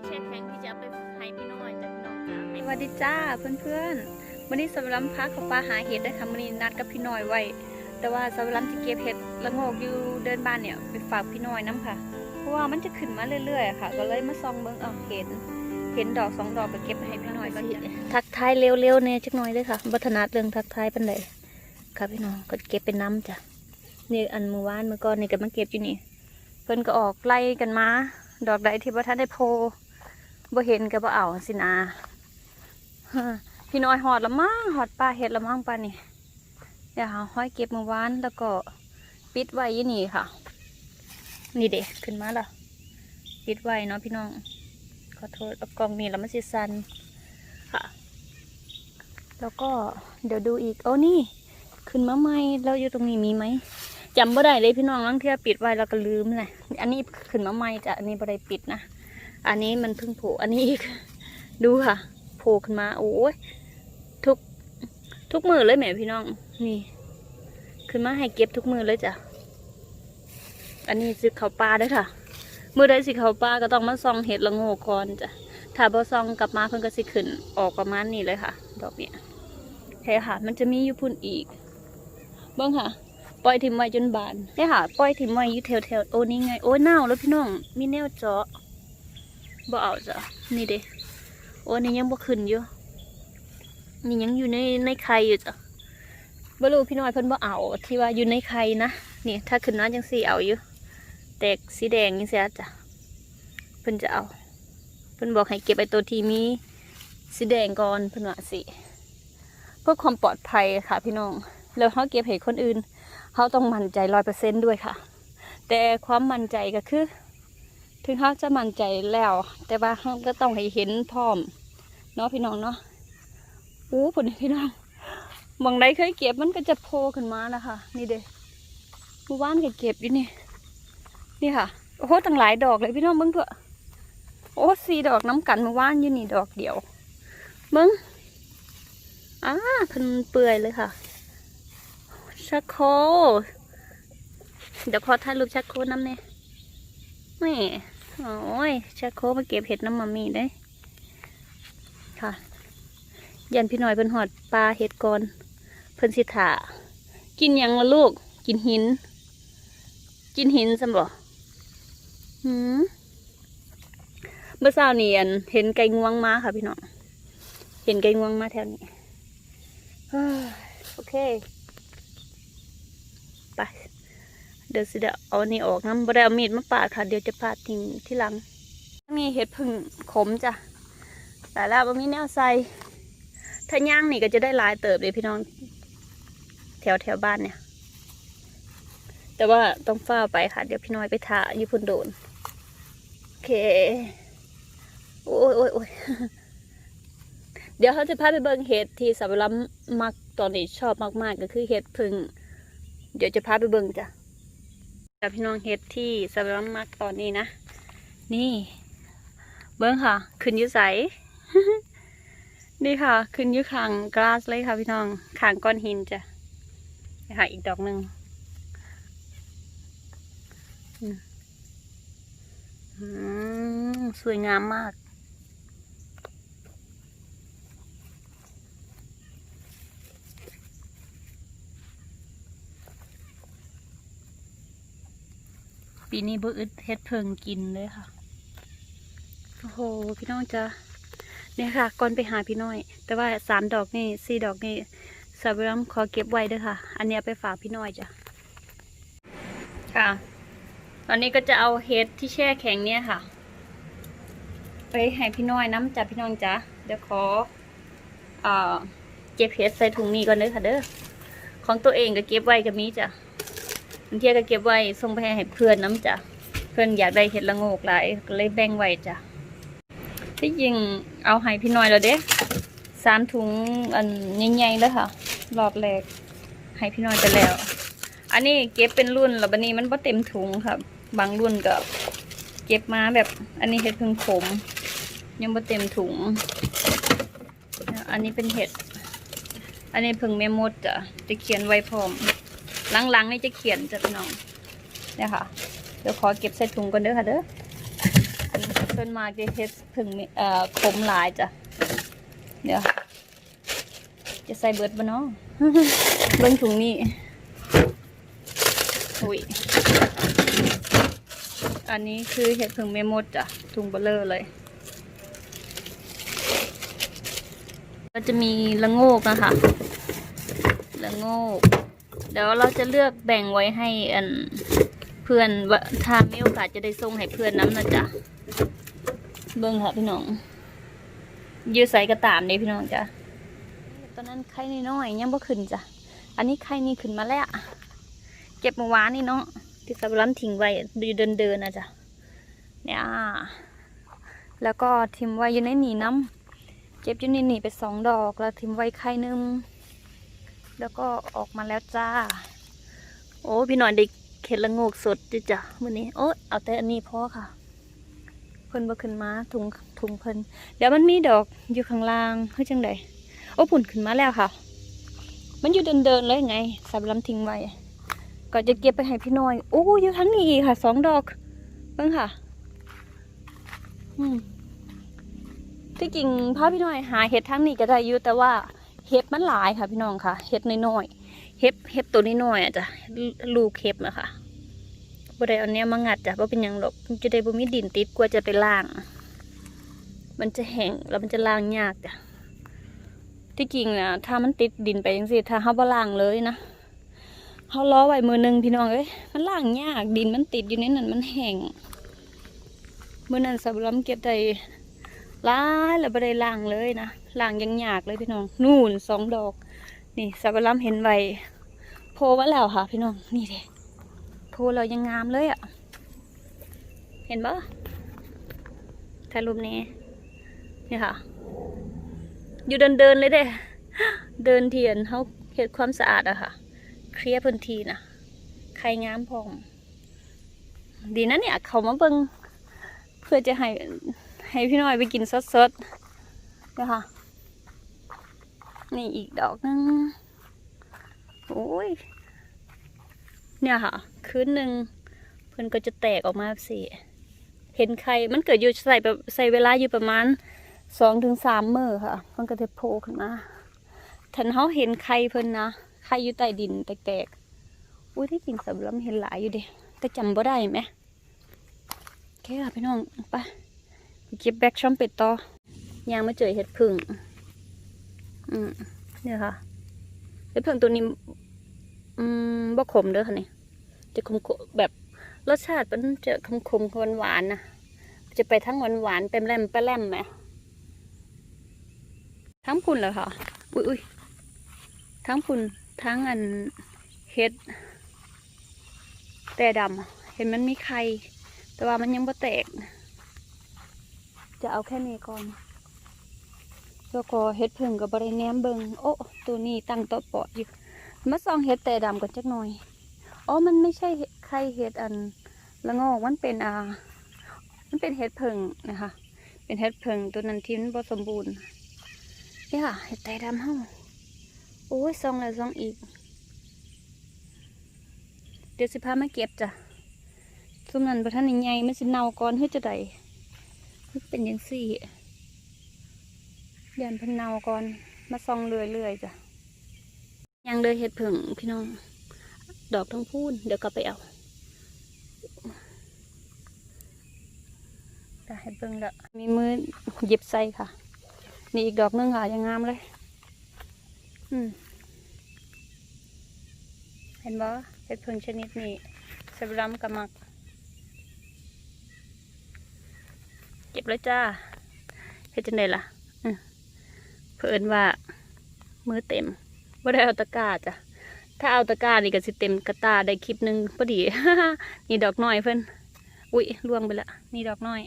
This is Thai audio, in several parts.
ที่แช่แข็งที่จะเอาไปให้พี่น้อยจ้ะพี่น้องจ้ะสวัสดีจ้าเพื่อนๆวันนี้สำหรับพักเขาปลาหาเห็ดได้ค่ะวันนี้นัดกับพี่น้อยไว้ แต่ว่าสำหรับที่เก็บเห็ดละโงกอยู่เดินบ้านเนี่ยไปฝากพี่น้อยน้ำค่ะ เพราะว่ามันจะขึ้นมาเรื่อยๆค่ะ ก็เลยมาซองเบิ่งเอาเห็นเห็นดอกสองดอกไปเก็บไปให้พี่น้อยก็ทักทายเร็วๆเนี่ยจักหน่อยเลยค่ะบัฒนาดเรื่องทักทายเป็นเลยค่ะพี่น้องก็เก็บเป็นน้ำจ้ะนี่อันเมื่อวานเมื่อก่อนนี่ก็มาเก็บอยู่นี่ เพิ่นก็ออกไล่กันมา ดอกใดที่บ่ทันได้โพ บ่เห็นก็บ่เอาสินะพี่น้อยหอดละมั่งหอดปลาเห็ดละมั่งปลานี่เดี๋ยวหาห้อยเก็บเมื่อวานแล้วก็ปิดไว้ยี่นี่ค่ะ นี่เด็กขึ้นมาและปิดไว้เนาะพี่น้อง ขอโทษเอากล่องนี่แล้วมันสิสันค่ะ แล้วก็เดี๋ยวดูอีกโอ้นี่ ขึ้นมาใหม่แล้วอยู่ตรงนี้มีไหมจำบ่ได้เลยพี่น้องลังเทียปิดไว้แล้วก็ลืมเลยอันนี้ขึ้นมาใหมจ้ะอันนี้บ่ได้ปิดนะ อันนี้มันเพิ่งโผล่อันนี้อีก ดูค่ะ โผล่ขึ้นมา โอ้ยทุกทุกมือเลยแหมพี่น้อง นี่ ขึ้นมาให้เก็บทุกมือเลยจ้ะ อันนี้สิเขาปลาด้วยค่ะ มือใดสิเขาปลาก็ต้องมาซองเห็ดละโงกก่อนจ้ะ ถ้าบ่ซองกลับมาเพิ่นก็สิขึ้น ออกประมาณนี้เลยค่ะ ดอกเนี้ยใช่ค่ะ มันจะมีอยู่พุ่นอีกเบิ่งค่ะปล่อยถิ่มไว้จนบานใช่ค่ะ ปล่อยถิ่มไว้อยู่แถวๆ โอ้นี่ไง โอ้เน่าแล้วพี่น้อง มีแนวเจาะ บ่เอาจ้ะนี่เด้โอ้นี่ยังบ่ขึ้นอยู่นี่ยังอยู่ในในไข่อยู่จ้ะบ่รู้พี่น้อยเพิ่นบ่เอาที่ว่าอยู่ในไข่นะนี่ถ้าขึ้นมาจังสี่เอาอยู่แตกสีแดงนี่เสียจ้ะเพิ่นจะเอาเพิ่นบอกให้เก็บไอตัวที่มีสีแดงก่อนเพิ่นว่าสิเพื่อความปลอดภัยค่ะ พี่น้องแล้วเขาเก็บให้คนอื่นเขาต้องมั่นใจร้อยเปอร์เซ็นด้วยค่ะ แต่ความมั่นใจก็คือ ถึงเขาจะมั่นใจแล้ว แต่ว่าเขาก็ต้องให้เห็นพร้อมเนาะพี่น้องเนาะอู้ผลพี่น้องบางใดเคยเก็บมันก็จะโผล่ขึ้นมานะคะ นี่เด้เมื่อวานก็เก็บอยู่นี่นี่ค่ะโอ้โหตั้งหลายดอกเลยพี่น้องเบิ้งเถอะโอ้สี่ดอกน้ำกันเมื่อวานอยู่นี่ดอกเดียวเบิ้งอ้าเพิ่นเปื่อยเลยค่ะชักโคเดี๋ยวขอถ่ายรูปชักโคน้ำเนี่ย นี่โอ้ยชักโคมาเก็บเห็ดน้ำมามีได้ ค่ะ ยันพี่หน่อยเพิ่นหอดปลาเห็ดก่อนเพิ่นสิถากินยังละลูก กินหิน กินหินสมบ่หืมเมื่อเช้านี่อันเห็นไก่งวงมาค่ะพี่น้อง เห็นไก่งวงมาแถวนี้ โอเค ไป เดี๋ยวสิเดี๋ยวเอานนี้ออกน้ำบ่ได้เอามีดมาปาดค่ะ เดี๋ยวจะปาดทิ้งที่หลังมีเห็ดผึ่งขมจ้ะแต่แล้วมันมีแนวใส่ถ้าย่างนี่ก็จะได้ลายเติบเลยพี่น้อง แถวแถวบ้านเนี่ย แต่ว่าต้องเฝ้าไปค่ะ เดี๋ยวพี่น้อยไปถ่าอยู่พุ่นโดน โอเค โอ้ยโอ้ยโอ้ยเดี๋ยวเขาจะพาไปเบิ่งเห็ดที่สับปะรดมักตอนนี้ชอบมากๆก็คือเห็ดผึ่ง เดี๋ยวจะพาไปเบิ่งจ้ะ กับพี่น้องเฮ็ดที่สับปะรดมักตอนนี้นะ นี่ เบิ้งค่ะ ขึ้นยุใสนี่ค่ะ ขึ้นยุขางกลาสเลยค่ะพี่น้องขางก้อนหินจ้ะนี่ค่ะ อีกดอกหนึ่งสวยงามมาก ปีนี้บ่อึดเฮ็ดเพิงกินเลยค่ะ โอ้โห พี่น้องจ้ะเนี่ยค่ะ ก่อนไปหาพี่น้อย แต่ว่าสามดอกนี่สี่ดอกนี่สาบรัมขอเก็บไว้เด้วยค่ะ อันเนี้ยไปฝากพี่น้อยจ้ะ ค่ะ ตอนนี้ก็จะเอาเห็ดที่แช่แข็งเนี่ยค่ะ ไปให้พี่น้อยน้ำจ้ะพี่น้องจ้ะ เดี๋ยวขอเอ่อเก็บเห็ดใส่ถุงนี้ก่อนเด้อค่ะเด้อ ของตัวเองก็เก็บไว้ก็มีจ้ะ บางทีก็เก็บไว้ส่งไปให้เพื่อนน้ำจ้ะเพื่อนอยากได้เห็ดละโงกหลายก็เลยแบ่งไว้จ้ะที่จริงเอาให้พี่น้อยแล้วเด้สามถุงอันใหญ่ๆเลยค่ะรอบแรกให้พี่น้อยไปแล้ว อันนี้เก็บเป็นรุ่นแล้วบันนี้มันบ่เต็มถุงครับ บางรุ่นก็เก็บมาแบบอันนี้เห็ดพึ่งขม ยังบ่เต็มถุง อันนี้เป็นเห็ด อันนี้พึ่งแม่มดจ้ะจะเขียนไว้พร้อม หลังๆนี่จะเขียนจะพี่น้องเนี่ยค่ะ เดี๋ยวขอเก็บใส่ถุงก่อนเด้อค่ะเด้อส่วนมากจะเฮ็ดผึ่งเอ่อขมหลายจ้ะเดี๋ยวจะใส่เบิดบ่เนาะเบิ่งถุงนี้อุ้ยอันนี้คือเห็ดผึ่งเมมดจ้ะถุงเบลเลอร์เลย ก็จะมีละโงกนะคะละโงก เดี๋ยวเราจะเลือกแบ่งไว้ให้อันเพื่อนว่าถ้ามีโอกาสจะได้ส่งให้เพื่อนน้ำนะจ๊ะเบิ่งค่ะพี่น้องยืดใส่กระตามนี่พี่น้องจ้ะตอนนั้นไข่น้อยยังบ่ขึ้นจ้ะอันนี้ไข่นี่ขึ้นมาแล้วเก็บเมื่อวานนี่เนาะที่สับล้ำทิ้งไว้ดูเดินเดินๆนะจ๊ะเนี่ยแล้วก็ทิมไว้อยู่ในหนีน้ำเก็บอยู่ในหนีไปสองดอกแล้วทิมไว้ไข่หนึง แล้วก็ออกมาแล้วจ้า โอ้พี่หน่อยได้เข็ดละงกสดจ้ะจ้ะวันนี้โอ้เอาแต่อันนี้พอค่ะ เพิ่นบ่ขึ้นมาถุงถุงเพิ่นเดี๋ยวมันมีดอกอยู่ข้างล่างเฮ้ยจังใดโอ้ผุ่นขึ้นมาแล้วค่ะ มันอยู่เดินเดินเลยไงสับลำทิ้งไว้ก็จะเก็บไปให้พี่น้อยโอ้อยู่ทั้งนี้อีกค่ะสองดอกเบิ่งค่ะ อืมที่จริงพาพี่น้อยหาเห็ดทั้งนี้ก็ได้อยู่แต่ว่า เห็ดมันหลายค่ะ พี่น้องค่ะ เห็ดน้อยๆ เห็ดเห็ดตัวน้อยๆอะจ้ะลูกเห็บนะคะบ่ได้เอาเนี้ยมางัดจ้ะเพราะเป็นยังหรอกมันจะได้บ่มีดินติดกลัวจะไปล้าง มันจะแห้งแล้วมันจะล้างยากจ้ะที่จริงนะถ้ามันติดดินไปยังสิถ้าเฮาบ่ล้างเลยนะเฮาล้อไว้มือหนึงพี่น้องเอ้ยมันล้างยากดินมันติดอยู่ในนั้นมันแห้งมือนั้นสับล้ำเก็บได้ ล้ายแล้วบ่ได้ล้างเลยนะล้างยังหยากเลยพี่น้อง นู่นสองดอก นี่สับปะรดเห็นไวโพมาแล้วค่ะ พี่น้อง นี่เด้โพเรายังงามเลยอะ่ะ เห็นปะถ่ายรูปนี้นี่ค่ะ อยู่เดินเดินเลยเด้เดินเทียนเขาเฮ็ดความสะอาดอะค่ะ เคลียร์พื้นที่นะใครงามพอมดีนะเนี่ย เขามาเบิงเพื่อจะให้ ให้พี่น้อยไปกินสดๆนะคะนี่อีกดอกนึงโอ้ย เนี่ยค่ะ คืนหนึ่งเพิ่อนก็จะแตกออกมาสิเห็นไข่มันเกิดอยู่ใส่แบบใส่เวลาอยู่ประมาณสองถึงสามมือค่ะ มันก็จะโผล่ขึ้นมาทันเขาเห็นไข่เพิ่นนะไข่อยู่ใต้ดินแตกๆ อุ้ยที่จริงสำลับเห็นหลายอยู่เดิแต่จำบ่ได้ไหมโอเคค่ะพี่น้องไป เก็บแบกช่อมเป็ดต่อยางมาเจอเห็ดผึ่งอืมเนี่ยค่ะเห็ดผึ่งตัวนี้ อืมบ่ขมเด้อค่ะนี่จะขมแบบรสชาติมันจะขมขมหวานหวานๆนะจะไปทั้งหวานหวานๆเป็นแรมเป็นแรมไหมทั้งพุนเหรอค่ะ อุ้ยอุ้ยทั้งพุนทั้งอันเห็ดแต่ดำเห็นมันมีไข่แต่ว่ามันยังบ่แตก จะเอาแค่นี้ก่อน แล้วก็เห็ดผึ่งกับบริแนมเบิงโอ้ตัวนี้ตั้งโต๊ะเปาะอยู่มาส่องเห็ดแต่ดำก่อนจักหน่อยอ๋อมันไม่ใช่เห็ดไข่เห็ดอันละงอกมันเป็นอ่ามันเป็นเห็ดผึ่งนะคะ เป็นเห็ดผึ่งตัวนั้นที่มันบ่สมบูรณ์นี่ค่ะเห็ดแต่ดำเฮาโอ้ยส่องแล้วส่องอีก เดี๋ยวสิพามาเก็บจ้ะซุมนั้นประท่านใหญ่ๆมันสิเน่าก่อนเฮ้ยจะได้ เฮ้ยเป็นยังสี่เดือนเพันเนาก่อน มาซองเรื่อยๆจ้ะยังเลยเห็ดผึ่งพี่น้อง ดอกทั้งพูนเดี๋ยวกลับไปเอาแต่เห็ดเบิ่งละมีมือหยิบใส่ค่ะ นี่อีกดอกหนึงค่ะยังงามเลย อืมเห็นบ่เห็ดผึ่งชนิดนี้สบรัมกับมัก เก็บเลยจ้าเฮ็ดจังไดล่ะเพิ่นว่ามือเต็มบ่ได้เอาตะกร้าจ้ะถ้าเอาตะกร้านี่ก็สิเต็มกระตาได้คลิปหนึ่งพอดี นี่ดอกน้อยเพิ่นอุ้ยล่วงไปละนี่ดอกน้อย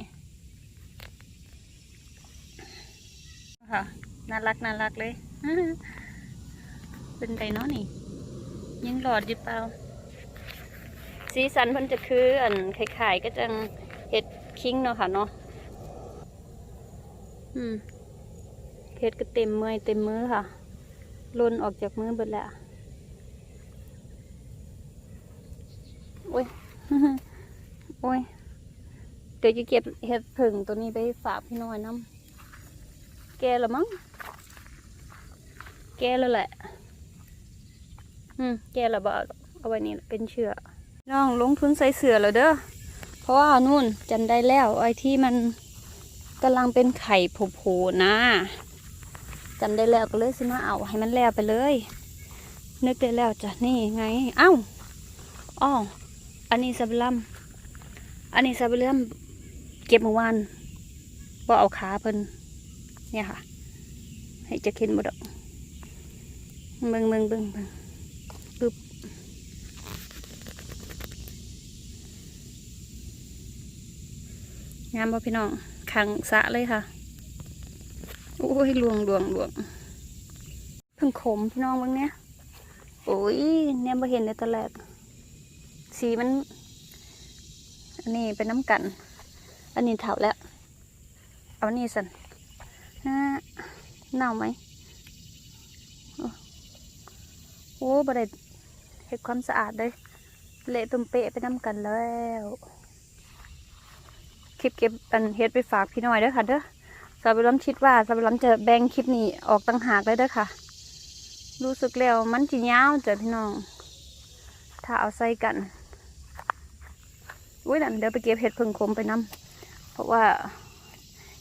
ค่ะน่ารักน่ารักเลยเป็นไรเนาะนี่ ยังหลอดอยู่เปล่าสีสันเพิ่นจะคืออันไข่ๆก็จังเห็ดคิงเนาะค่ะเนาะ อืมเฮ็ดก็เต็มมือเต็มมือค่ะล่นออกจากมือเบิดแล้วโอ้ยโอ้ยเดี๋ยวจะเก็บเห็ดผึ่งตัวนี้ไปฝากพี่น้อยน้ำแกแล้วมั้งแกแล้วแหละ อืมแกล้วบ่เอาเอาไว้นี่เป็นเชือกน้องลงทุนใส่เสือแล้วเด้อเพราะว่านู่นจันได้แล้วไอ้ที่มัน กำลังเป็นไข่โผล่ๆนะจันได้แล้วก็เลยสิมาเอาให้มันแล้วไปเลย นึกได้แล้วจ้ะนี่ไง เอ้าอ้ออันนี้สับลัมอันนี้สับลัมเก็บเมื่อวานบ่เอาขาเพิ่นเนี่ยค่ะ ให้จะเข็นบ่ดอกเบิ่งเบิ่งเบิ่งเบิ่งปึ๊บงามบ่พี่น้อง ขังสะเลยค่ะ โอ้ยลวงลวงลวงเพิ่งขมพี่น้องบิ่งเนี่ยโอ้ยเนี่ยมาเห็นในตอนแรกสีมัน อันนี้เป็นน้ำกัน อันนี้เถาแล้ว เอาอันนี้สันเน่าไหมโอ้โอ้บไดเห็ดความสะอาดเลยเละตุ่มเปะไปน้ำกันแล้ว คลิปเก็บอันเฮ็ดไปฝากพี่น้อยเด้อค่ะเด้อสาวบุญล้ำคิดว่าสาวบุญล้ำจะแบ่งคลิปนี้ออกต่างหากเลยเด้อค่ะ รู้สึกแล้วมันจียาวจ้ะพี่น้อง ถ้าเอาใส่กันอุ้ยนั่นเดี๋ยวไปเก็บเห็ดพิ่งคมไปน้ำเพราะว่า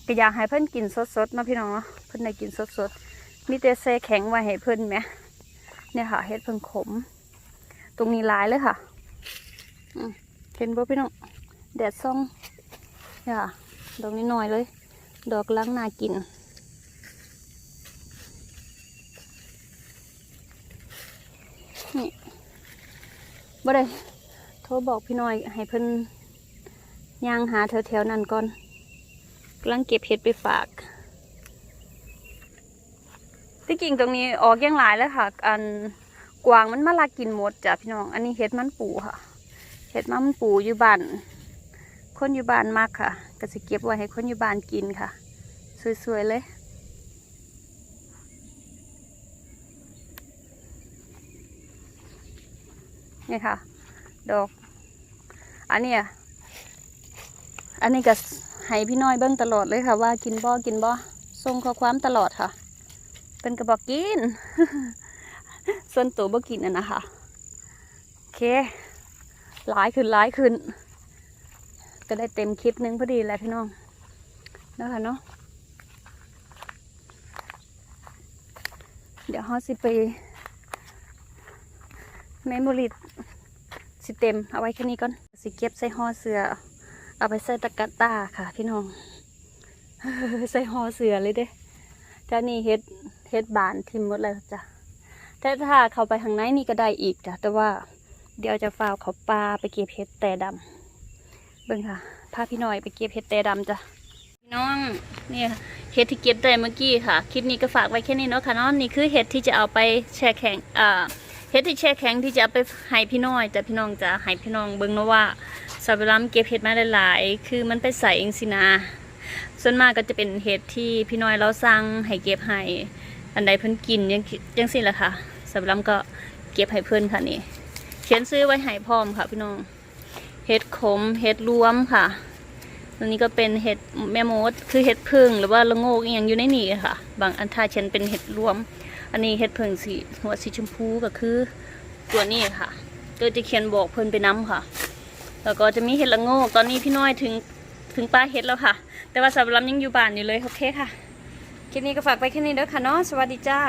ก็อยากให้เพิ่อนกินสดๆเนาะพี่น้องเนาะเพิ่อนได้กินสดๆมีแต่แซ่แข็งไว้ให้เพิ่อนไหมเนี่ยค่ะเห็ดพิ่งขม ตรงนี้หลายเลยค่ะเห็นบ่พี่น้องแดดส่อง เนี่ยค่ะดอกนี้หน่อยเลย ดอกล้างนากิน นี่บ่ได้โทรบอกพี่น้อยให้เพิ่นย่างหาแถวๆนั้นก่อนกำลังเก็บเห็ดไปฝากที่กิ่งตรงนี้ออกยังหลายแล้วค่ะ อันกวางมันมาลากินหมดจ้ะพี่น้อง อันนี้เห็ดมันปูค่ะ เห็ดมันปูอยู่บ้าน คนอยู่บ้านมากค่ะ ก็สิเก็บไว้ให้คนอยู่บ้านกินค่ะ สวยๆเลยนี่ค่ะ ดอก อันนี้อันนี้ก็ให้พี่น้อยเบิ้งตลอดเลยค่ะ ว่ากินบ่กินบ่ส่งข้อความตลอดค่ะ เป็นกระบอกกิน ส่วนตัวบ่กินอะนะคะ โอเคหลายขึ้นหลายขึ้น ก็ได้เต็มคลิปหนึงพอดีแหละพี่น้องนะคะเนาะเดี๋ยวฮอสิไปเมมโมริสิเต็มเอาไว้แค่นี้ก่อน สิเก็บใส่ห่อเสือ เอาไปใส่ตะกร้าตาค่ะ พี่น้อง ใส่ห่อเสือเลยเด้จ้านี่เฮ็ดเฮ็ดบานทิมหมดเลยจ้ะแต่ถ้าเข้าไปทางไหนนี่ก็ได้อีกจ้ะแต่ว่าเดี๋ยวจะฝ้าวเขาปลาไปเก็บเห็ดแต่ดำ เบิ่งค่ะพาพี่น้อยไปเก็บเห็ดแต่ดำจ้ะพี่น้องเนี่ยเห็ดที่เก็บได้เมื่อกี้ค่ะคลิปนี้ก็ฝากไว้แค่นี้เนาะค่ะเนาะนี่คือเห็ดที่จะเอาไปแช่แข็งอ่าเฮ็ดที่แช่แข็งที่จะเอาไปให้พี่น้อยแต่พี่น้องจะให้พี่น้องเบิ่งเนาะว่าสาวลัมเก็บเห็ดมาหลายๆ คือมันไปใส่เองสินะส่วนมากก็จะเป็นเห็ดที่พี่น้อยเราสั่งให้เก็บให้อันใดเพิ่นกินยังยังสิละค่ะสาวลัมก็เก็บให้เพิ่นค่ะนี่เขียนซื้อไว้ให้พร้อมค่ะพี่น้อง เห็ดขมเห็ดรวมค่ะตัวนี้ก็เป็นเห็ดแม่มด คือเห็ดพึ่งหรือว่าละโงกอย่างอยู่ในนี่ค่ะ บางอันถ้าเช่นเป็นเห็ดรวม อันนี้เห็ดพิ่งสีหัวสีชมพูก็คือตัวนี้ค่ะก็จะเขียนบอกเพิ่นไปน้ำค่ะ แล้วก็จะมีเห็ดละโงก ตอนนี้พี่น้อยถึงถึงปลาเห็ดแล้วค่ะ แต่ว่าสำหรับยังอยู่บ้านอยู่เลยโอเคค่ะ คลิปนี้ก็ฝากไปแค่นี้เด้อค่ะเนาะ สวัสดีจ้า